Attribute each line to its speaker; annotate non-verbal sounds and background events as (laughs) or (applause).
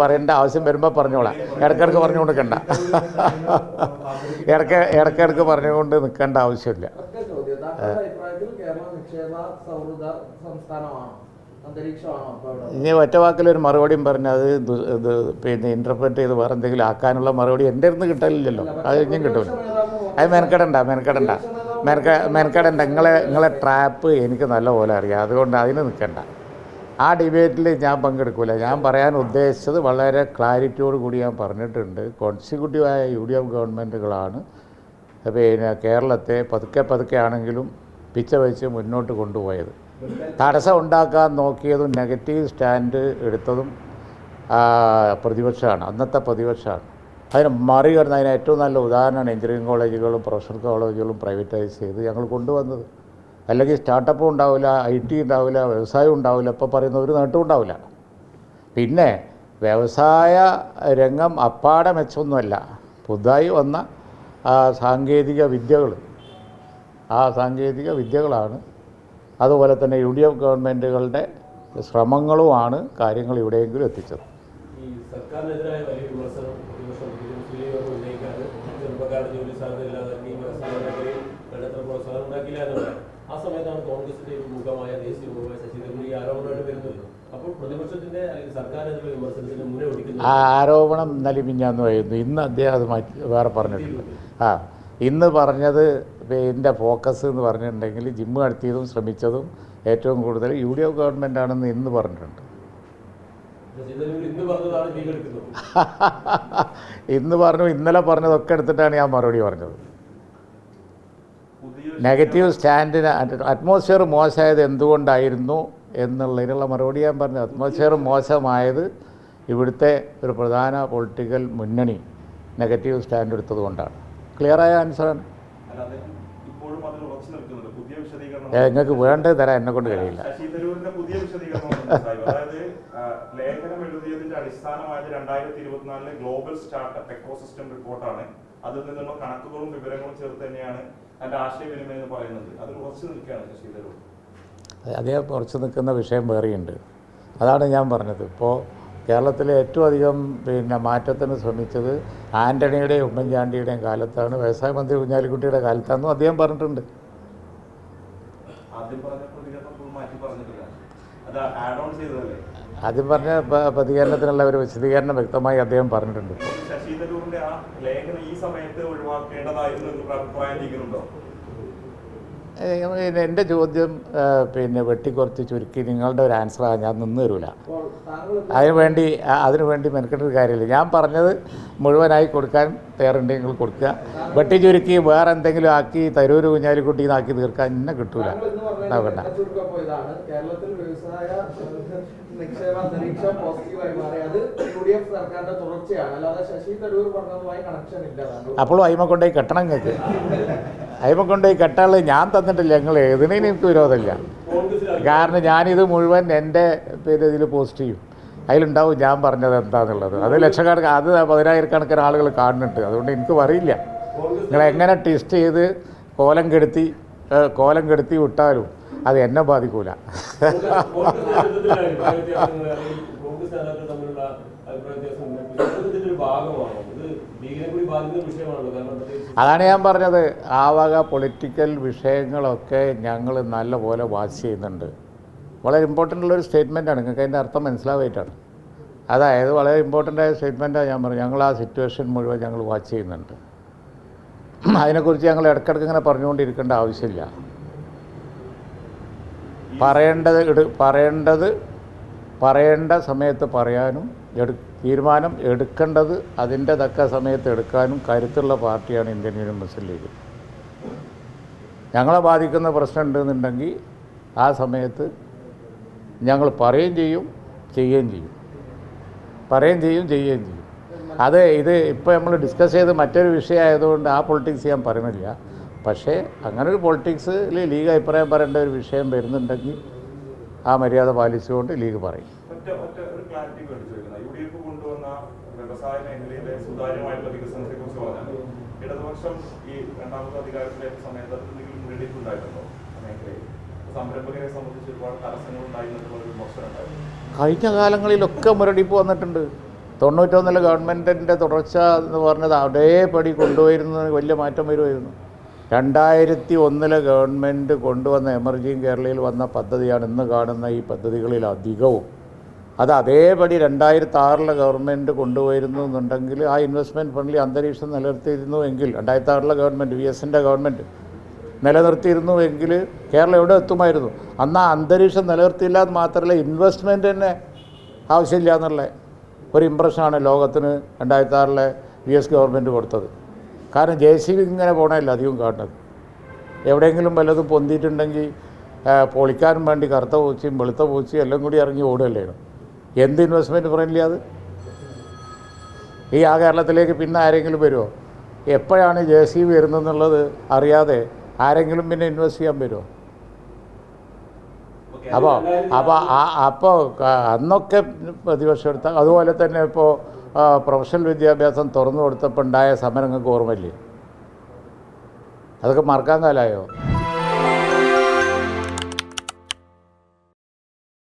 Speaker 1: പറയേണ്ട ആവശ്യം വരുമ്പോൾ പറഞ്ഞോളാം. ഇടക്കിടക്ക് പറഞ്ഞു കൊടുക്കണ്ട ഇടയ്ക്ക് ഇടക്കിടക്ക് പറഞ്ഞുകൊണ്ട് നിൽക്കേണ്ട ആവശ്യമില്ല. ഇനി ഒറ്റ വാക്കിലൊരു മറുപടിയും പറഞ്ഞു അത് ഇത് പിന്നെ ഇന്റർപ്രറ്റ് ചെയ്ത് വേറെ എന്തെങ്കിലും ആക്കാനുള്ള മറുപടി എന്റെ അടുത്ത് കിട്ടലില്ലല്ലോ. അത് ഇനിയും കിട്ടില്ല അത് മെനക്കെടണ്ട മെനക്കെടണ്ട. മെനക്ക മെനക്കെടണ്ട. നിങ്ങളെ നിങ്ങളെ ട്രാപ്പ് എനിക്ക് നല്ല പോലെ അറിയാം. അതുകൊണ്ട് അതിന് നിൽക്കണ്ട ആ ഡിബേറ്റിൽ ഞാൻ പങ്കെടുക്കില്ല ഞാൻ പറയാൻ ഉദ്ദേശിച്ചത് വളരെ ക്ലാരിറ്റിയോട് കൂടി ഞാൻ പറഞ്ഞിട്ടുണ്ട്. കോൺസിക്യൂട്ടീവായ യു ഡി എഫ് ഗവൺമെന്റുകളാണ് പിന്നെ കേരളത്തെ പതുക്കെ പതുക്കെ ആണെങ്കിലും പിച്ച വെച്ച് മുന്നോട്ട് കൊണ്ടുപോയത്. തടസ്സം ഉണ്ടാക്കാൻ നോക്കിയതും നെഗറ്റീവ് സ്റ്റാൻഡ് എടുത്തതും പ്രതിപക്ഷമാണ്. അന്നത്തെ പ്രതിപക്ഷമാണ്. അതിന് മറികടന്ന് അതിന് ഏറ്റവും നല്ല ഉദാഹരണമാണ് എഞ്ചിനീയറിംഗ് കോളേജുകളും പ്രൊഫഷണൽ കോളേജുകളും പ്രൈവറ്റൈസ് ചെയ്ത് ഞങ്ങൾ കൊണ്ടുവന്നത്. അല്ലെങ്കിൽ സ്റ്റാർട്ടപ്പും ഉണ്ടാവില്ല ഐ ടി ഉണ്ടാവില്ല വ്യവസായം ഉണ്ടാവില്ല ഇപ്പോൾ പറയുന്ന ഒരു നേട്ടവും ഉണ്ടാവില്ല. പിന്നെ വ്യവസായ രംഗം അപ്പാടെ മെച്ചമൊന്നുമല്ല. പുതുതായി വന്ന സാങ്കേതിക വിദ്യകൾ ആ സാങ്കേതിക വിദ്യകളാണ്. അതുപോലെ തന്നെ യു ഡി എഫ് ഗവൺമെന്റുകളുടെ ശ്രമങ്ങളുമാണ് കാര്യങ്ങൾ ഇവിടെയെങ്കിലും എത്തിച്ചത്.
Speaker 2: സർക്കാരിനെതിരായ വലിയ വിമർശനം വ്യവസായ മേഖലയിൽ വേണ്ടത്ര പ്രോത്സാഹനം ഉണ്ടാക്കില്ല എന്നുള്ളത് ആ സമയത്താണ് കോൺഗ്രസിന്റെ ഒരു മുഖമായ ദേശീയ മുഖമായ ശശി തരൂർ ഈ ആരോപണമായിട്ട് വരുന്നത് അപ്പോൾ പ്രതിപക്ഷത്തിന്റെ അല്ലെങ്കിൽ വിമർശനത്തിന് മുന്നേ
Speaker 1: ആ ആരോപണം ഇന്നലെ മിഞ്ഞാന്ന് പറയുന്നു. ഇന്ന് അദ്ദേഹം അത് മാറ്റി വേറെ പറഞ്ഞിട്ടുണ്ട്. ആ ഇന്ന് പറഞ്ഞത് എന്റെ ഫോക്കസ് എന്ന് പറഞ്ഞിട്ടുണ്ടെങ്കിൽ ജിമ്മ് നടത്തിയതും ശ്രമിച്ചതും ഏറ്റവും കൂടുതൽ യു ഡി എഫ് ഗവൺമെന്റ് ആണെന്ന് ഇന്ന് പറഞ്ഞിട്ടുണ്ട്. (laughs)
Speaker 2: ഇന്ന്
Speaker 1: പറഞ്ഞു ഇന്നലെ പറഞ്ഞതൊക്കെ എടുത്തിട്ടാണ് ഞാൻ മറുപടി പറഞ്ഞത്. നെഗറ്റീവ് സ്റ്റാൻഡിന് അറ്റ്മോസ്ഫിയർ മോശമായത് എന്തുകൊണ്ടായിരുന്നു എന്നുള്ളതിനുള്ള മറുപടി ഞാൻ പറഞ്ഞു. അറ്റ്മോസ്ഫിയർ മോശമായത് ഇവിടുത്തെ ഒരു പ്രധാന പൊളിറ്റിക്കൽ മുന്നണി നെഗറ്റീവ് സ്റ്റാൻഡ് എടുത്തത് കൊണ്ടാണ്. ക്ലിയറായ ആൻസറാണ് നിങ്ങൾക്ക് വേണ്ടത് തരാൻ എന്നെ കൊണ്ട് കഴിയില്ല.
Speaker 3: ലേഖനം എഴുതിയതിന്റെ അടിസ്ഥാനമായത് രണ്ടായിരത്തി ഇരുപത്തിനാലിലെ ഗ്ലോബൽ സ്റ്റാർട്ടപ്പ് എക്കോസിസ്റ്റം റിപ്പോർട്ടാണ് അതിൽ നിന്നുള്ള കണക്കുകളും വിവരങ്ങളും ചേർത്ത് തന്നെയാണ് അതിന്റെ ആശയവിനിമയം എന്ന് പറയുന്നത്. അത് ഉറച്ചു നിൽക്കുകയാണ് ശശിധരൂർ
Speaker 1: അദ്ദേഹം ഉറച്ചു നിൽക്കുന്ന വിഷയം വേറെയുണ്ട്. അതാണ് ഞാൻ പറഞ്ഞത്. ഇപ്പോൾ കേരളത്തിലെ ഏറ്റവും അധികം പിന്നെ മാറ്റത്തിന് ശ്രമിച്ചത് ആന്റണിയുടെയും ഉമ്മൻചാണ്ടിയുടെയും കാലത്താണ്. വ്യവസായ മന്ത്രി കുഞ്ഞാലിക്കുട്ടിയുടെ കാലത്താണെന്നും അദ്ദേഹം പറഞ്ഞിട്ടുണ്ട്.
Speaker 3: ആദ്യം പറഞ്ഞ
Speaker 1: ആദ്യം പ്രതികരണത്തിനുള്ള ഒരു വിശദീകരണം വ്യക്തമായി അദ്ദേഹം പറഞ്ഞിട്ടുണ്ട്. ഇപ്പോൾ
Speaker 3: ശശി ആ ലേഖനം ഈ സമയത്ത് ഒഴിവാക്കേണ്ടതായിരുന്നു എന്ന് അഭിപ്രായം ലീഗിനുണ്ടോ
Speaker 1: എന്റെ ചോദ്യം പിന്നെ വെട്ടിക്കുറച്ച് ചുരുക്കി നിങ്ങളുടെ ഒരു ആൻസറാണ് ഞാൻ നിന്ന് തരൂല.
Speaker 4: അതിനുവേണ്ടി അതിനുവേണ്ടി
Speaker 1: അതിനു വേണ്ടി ആ- അതിനു വേണ്ടി മെനക്കെട്ടൊരു കാര്യമില്ല. ഞാൻ പറഞ്ഞത് മുഴുവനായി കൊടുക്കാൻ തയ്യാറുണ്ടെങ്കിൽ കൊടുക്കുക. വെട്ടി ചുരുക്കി വേറെ എന്തെങ്കിലും ആക്കി തരൂര് കുഞ്ഞാലിക്കുട്ടി ആക്കി തീർക്കാൻ ഇന്നെ കിട്ടൂല.
Speaker 4: പറഞ്ഞ കേരളത്തിൽ വ്യവസായ ഏഹ്, നിക്ഷേപ അന്തരീക്ഷം പോസിറ്റീവായി മാറി. അത് യു ഡി എഫ് സർക്കാരിന്റെ തുടർച്ചയാണ്. അല്ലാതെ ശശി തരൂർ പറഞ്ഞതുമായി കണക്ഷൻ ഇല്ല.
Speaker 1: അപ്പോഴും അയിമ കൊണ്ടുപോയി കെട്ടണം നിങ്ങൾക്ക്. അയിമ കൊണ്ടുപോയി കെട്ടാൾ ഞാൻ തന്നിട്ടില്ല. ഞങ്ങൾ ഏതിനേനും എനിക്ക് വിരോധമില്ല. കാരണം ഞാനിത് മുഴുവൻ എന്റെ പേര് ഇതിൽ പോസ്റ്റ് ചെയ്യും. അതിലുണ്ടാവും ഞാൻ പറഞ്ഞത് എന്താണെന്നുള്ളത് അത് ലക്ഷക്കണക്കിന് അത് പതിനായിരക്കണക്കിന് ആളുകൾ കാണുന്നുണ്ട്. അതുകൊണ്ട് എനിക്ക് അറിയില്ല. നിങ്ങൾ എങ്ങനെ ടെസ്റ്റ് ചെയ്ത് കോലം കെടുത്തി കോലം കെടുത്തി വിട്ടാലും അത് എന്നെ ബാധിക്കൂല. അതാണ് ഞാൻ പറഞ്ഞത്. ആ വക പൊളിറ്റിക്കൽ വിഷയങ്ങളൊക്കെ ഞങ്ങൾ നല്ല പോലെ വാച്ച് ചെയ്യുന്നുണ്ട്. വളരെ ഇമ്പോർട്ടന്റ് ഉള്ളൊരു സ്റ്റേറ്റ്മെന്റാണ് നിങ്ങൾക്ക് അതിന്റെ അർത്ഥം മനസ്സിലാവായിട്ടാണ്. അതായത് വളരെ ഇമ്പോർട്ടന്റ് ആയ സ്റ്റേറ്റ്മെന്റാണ് ഞാൻ പറഞ്ഞത്. ഞങ്ങൾ ആ സിറ്റുവേഷൻ മുഴുവൻ ഞങ്ങൾ വാച്ച് ചെയ്യുന്നുണ്ട്. അതിനെക്കുറിച്ച് ഞങ്ങൾ ഇടയ്ക്കിടയ്ക്ക് ഇങ്ങനെ പറഞ്ഞുകൊണ്ടിരിക്കേണ്ട ആവശ്യമില്ല. പറയേണ്ടത് എടു പറയേണ്ടത് പറയേണ്ട സമയത്ത് പറയാനും എടു തീരുമാനം എടുക്കേണ്ടത് അതിന്റെ തക്ക സമയത്ത് എടുക്കാനും കരുത്തുള്ള പാർട്ടിയാണ് ഇന്ത്യൻ യൂണിയൻ മുസ്ലിം ലീഗ്. ഞങ്ങളെ ബാധിക്കുന്ന പ്രശ്നം ഉണ്ടെന്നുണ്ടെങ്കിൽ ആ സമയത്ത് ഞങ്ങൾ പറയുകയും ചെയ്യും ചെയ്യുകയും ചെയ്യും. പറയുകയും ചെയ്യും ചെയ്യുകയും ചെയ്യും. അത് ഇത് ഇപ്പോൾ നമ്മൾ ഡിസ്കസ് ചെയ്ത് മറ്റൊരു വിഷയമായതുകൊണ്ട് ആ പൊളിറ്റിക്സ് ഞാൻ പറയുന്നില്ല പക്ഷേ അങ്ങനെ ഒരു പൊളിറ്റിക്സിൽ ലീഗ് അഭിപ്രായം പറയേണ്ട ഒരു വിഷയം വരുന്നുണ്ടെങ്കിൽ ആ മര്യാദ പാലിച്ചുകൊണ്ട് ലീഗ് പറയും.
Speaker 3: വ്യവസായ മേഖലയിലെ സുതാര്യമായിട്ടുള്ള വികസനത്തെ കുറിച്ച് പറഞ്ഞാൽ ഇടതുപക്ഷം ഈ രണ്ടാമത്തെ അധികാരത്തിലേക്ക് സമയത്ത് അതിൽ എന്തെങ്കിലും മുന്നേറ്റം ഉണ്ടായിട്ടുണ്ടോ മേഖലയിൽ? സംരംഭകരെ സംബന്ധിച്ച് ഒരുപാട് തടസ്സങ്ങൾ ഉണ്ടായി എന്നുള്ള ഒരു വിമർശനം ഉണ്ടായിരുന്നു
Speaker 1: കഴിഞ്ഞ കാലങ്ങളിലൊക്കെ മുരടിപ്പ് വന്നിട്ടുണ്ട്. തൊണ്ണൂറ്റൊന്നിലെ ഗവൺമെന്റിന്റെ തുടർച്ച എന്ന് പറഞ്ഞത് അതേപടി കൊണ്ടുവരുന്നത് വലിയ മാറ്റം വരുമായിരുന്നു. രണ്ടായിരത്തി ഒന്നിലെ ഗവൺമെന്റ് കൊണ്ടുവന്ന എമർജിങ് കേരളയിൽ വന്ന പദ്ധതിയാണ് ഇന്ന് കാണുന്ന ഈ പദ്ധതികളിൽ അധികവും. അത് അതേപടി രണ്ടായിരത്തി ആറിലെ ഗവൺമെന്റ് കൊണ്ടുപോയിരുന്നു എന്നുണ്ടെങ്കിൽ ആ ഇൻവെസ്റ്റ്മെന്റ് ഫണ്ടിൽ അന്തരീക്ഷം നിലനിർത്തിയിരുന്നു എങ്കിൽ രണ്ടായിരത്തി ആറിലെ ഗവൺമെന്റ് വി എസിന്റെ ഗവൺമെന്റ് നിലനിർത്തിയിരുന്നു എങ്കിൽ കേരളം എവിടെ എത്തുമായിരുന്നു. അന്ന് ആ അന്തരീക്ഷം നിലനിർത്തിയില്ല എന്ന് മാത്രമല്ല ഇൻവെസ്റ്റ്മെന്റ് തന്നെ ആവശ്യമില്ല എന്നുള്ള. ഒരു ഇമ്പ്രഷനാണ് ലോകത്തിന് രണ്ടായിരത്തി ആറിലെ വി എസ് ഗവൺമെന്റ് കൊടുത്തത്. കാരണം ജെ സി ബി ഇങ്ങനെ പോകണമല്ല അധികം കാണുന്നത് എവിടെയെങ്കിലും വല്ലതും പൊന്തിയിട്ടുണ്ടെങ്കിൽ പൊളിക്കാനും വേണ്ടി കറുത്ത പൂച്ചയും വെളുത്ത പൂച്ചയും എല്ലാം കൂടി ഇറങ്ങി ഓടുകയല്ലേ എന്ത് ഇൻവെസ്റ്റ്മെന്റ് ഫ്രണ്ട്ലി അത്? ഈ ആ കേരളത്തിലേക്ക് പിന്നെ ആരെങ്കിലും വരുമോ എപ്പോഴാണ് ജെ സി വരുന്നതെന്നുള്ളത് അറിയാതെ ആരെങ്കിലും പിന്നെ ഇൻവെസ്റ്റ് ചെയ്യാൻ വരുമോ അപ്പോൾ അപ്പോൾ ആ അപ്പോൾ അന്നൊക്കെ പ്രതിപക്ഷം എടുത്ത അതുപോലെ തന്നെ ഇപ്പോൾ പ്രൊഫഷണൽ വിദ്യാഭ്യാസം തുറന്നു കൊടുത്തപ്പോൾ ഉണ്ടായ സമരങ്ങൾക്ക് ഓർമ്മയില്ലേ? അതൊക്കെ മറക്കാൻ കാലമായോ